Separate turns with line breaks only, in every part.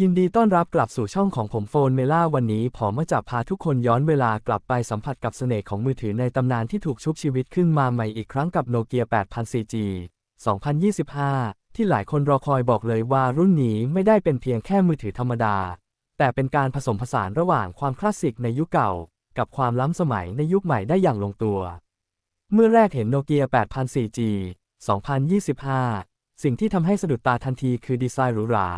ยินดีต้อนรับกลับสู่ช่องของผมโฟนเมล่าวันนี้ผมมาจะพาทุกคนย้อนเวลากลับไปสัมผัสกับเสน่ห์ของมือถือในตำนานที่ถูกชุบชีวิตขึ้นมาใหม่อีกครั้งกับโนเกีย8000 4G 2025 ที่หลายคนรอคอยบอกเลยว่ารุ่นนี้ไม่ได้เป็นเพียงแค่มือถือธรรมดา แต่เป็นการผสมผสานระหว่างความคลาสสิกในยุคเก่า กับความล้ำสมัยในยุคใหม่ได้อย่างลงตัว เมื่อแรกเห็นโนเกีย8000 4G 2025 สิ่งที่ทำให้สะดุดตาทันทีคือดีไซน์หรูหรา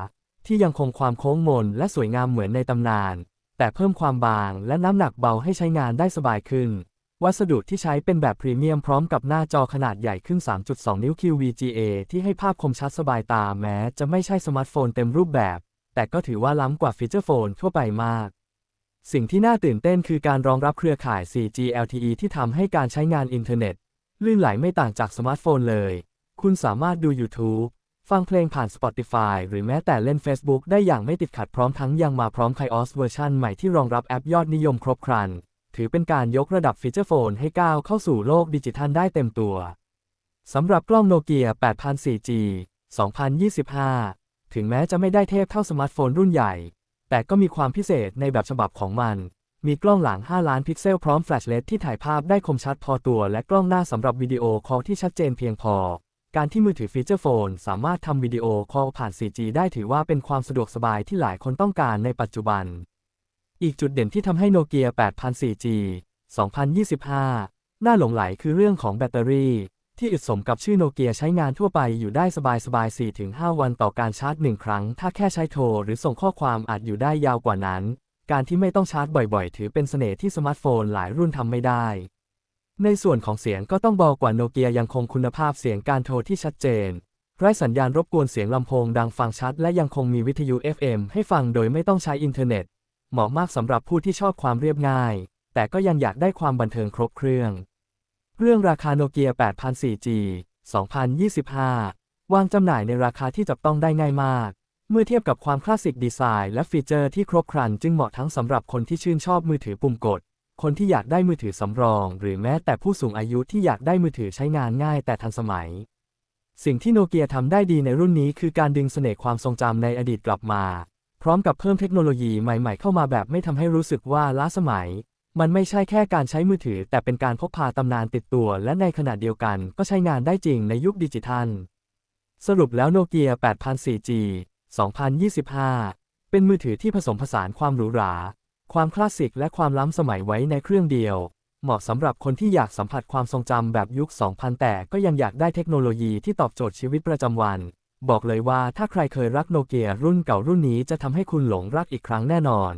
ที่ยังคงความโค้งมนและสวยงามเหมือนในตำนาน แต่เพิ่มความบางและน้ำหนักเบาให้ใช้งานได้สบายขึ้น วัสดุที่ใช้เป็นแบบพรีเมียมพร้อมกับหน้าจอขนาดใหญ่ขึ้น 3.2 นิ้ว QVGA ที่ให้ภาพคมชัดสบายตาแม้จะไม่ใช่สมาร์ทโฟนเต็มรูปแบบ แต่ก็ถือว่าล้ำกว่าฟีเจอร์โฟนทั่วไปมากสิ่งที่น่าตื่นเต้นคือการรองรับเครือข่าย 4G LTE ที่ทำให้การใช้งานอินเทอร์เน็ต ลื่นไหลไม่ต่างจากสมาร์ทโฟนเลย คุณสามารถดู YouTube ฟังเพลงผ่าน Spotify หรือแม้แต่เล่น Facebook ได้อย่างไม่ติดขัดพร้อมทั้งยังมาพร้อม iOS เวอร์ชันใหม่ที่รองรับแอปยอดนิยมครบครัน ถือเป็นการยกระดับฟีเจอร์โฟนให้ก้าวเข้าสู่โลกดิจิทัลได้เต็มตัวสำหรับกล้องโนเกีย 8000 4G 2025 ถึงแม้จะไม่ได้เทพเท่าสมาร์ทโฟนรุ่นใหญ่ แต่ก็มีความพิเศษในแบบฉบับของมัน มีกล้องหลัง 5 ล้านพิกเซลพร้อมแฟลชเลสที่ถ่ายภาพได้คมชัดพอตัว และกล้องหน้าสำหรับวิดีโอคอลที่ชัดเจนเพียงพอ การที่มือถือฟีเจอร์โฟนสามารถทำวิดีโอคอลผ่าน 4G ได้ถือว่าเป็นความสะดวกสบายที่หลายคนต้องการในปัจจุบัน อีกจุดเด่นที่ทำให้โนเกีย8000 4G 2025 น่าหลงไหลคือเรื่องของแบตเตอรี่ ที่อึดสมกับชื่อโนเกียใช้งานทั่วไปอยู่ได้สบายๆ4-5 วันต่อการชาร์จ 1 ครั้ง ถ้าแค่ใช้โทรหรือส่งข้อความอาจอยู่ได้ยาวกว่านั้น การที่ไม่ต้องชาร์จบ่อยๆ ถือเป็นเสน่ห์ที่สมาร์ทโฟนหลายรุ่นทำไม่ได้ ในส่วนของเสียงก็ต้องบอกว่าโนเกียยังคงคุณภาพเสียงการโทรที่ชัดเจน ไร้สัญญาณรบกวนเสียงลำโพงดังฟังชัดและยังคงมีวิทยุ FM ให้ฟังโดยไม่ต้องใช้อินเทอร์เน็ต เหมาะมากสำหรับผู้ที่ชอบความเรียบง่าย แต่ก็ยังอยากได้ความบันเทิงครบเครื่อง เรื่องราคาโนเกีย 8000 4G 2025 วางจำหน่ายในราคาที่จับต้องได้ง่ายมาก เมื่อเทียบกับความคลาสสิกดีไซน์และฟีเจอร์ที่ครบครันจึงเหมาะทั้งสำหรับคนที่ชื่นชอบมือถือปุ่มกด คนที่อยากได้มือถือสำรอง หรือแม้แต่ผู้สูงอายุที่อยากได้มือถือใช้งานง่ายแต่ทันสมัย สิ่งที่โนเกียทำได้ดีในรุ่นนี้คือการดึงเสน่ห์ความทรงจำในอดีตกลับมา พร้อมกับเพิ่มเทคโนโลยีใหม่ ๆ เข้ามาแบบไม่ทำให้รู้สึกว่าล้าสมัย มันไม่ใช่แค่การใช้มือถือ แต่เป็นการพกพาตำนานติดตัว และในขณะเดียวกันก็ใช้งานได้จริงในยุคดิจิทัล สรุปแล้วโนเกีย 8004G 2025 เป็นมือถือที่ผสมผสานความหรูหรา ความคลาสสิกและความล้ำสมัยไว้ในเครื่องเดียว เหมาะสำหรับคนที่อยากสัมผัสความทรงจำแบบยุค 2000 แต่ก็ยังอยากได้เทคโนโลยีที่ตอบโจทย์ชีวิตประจำวัน บอกเลยว่าถ้าใครเคยรักโนเกียรุ่นเก่ารุ่นนี้จะทำให้คุณหลงรักอีกครั้งแน่นอน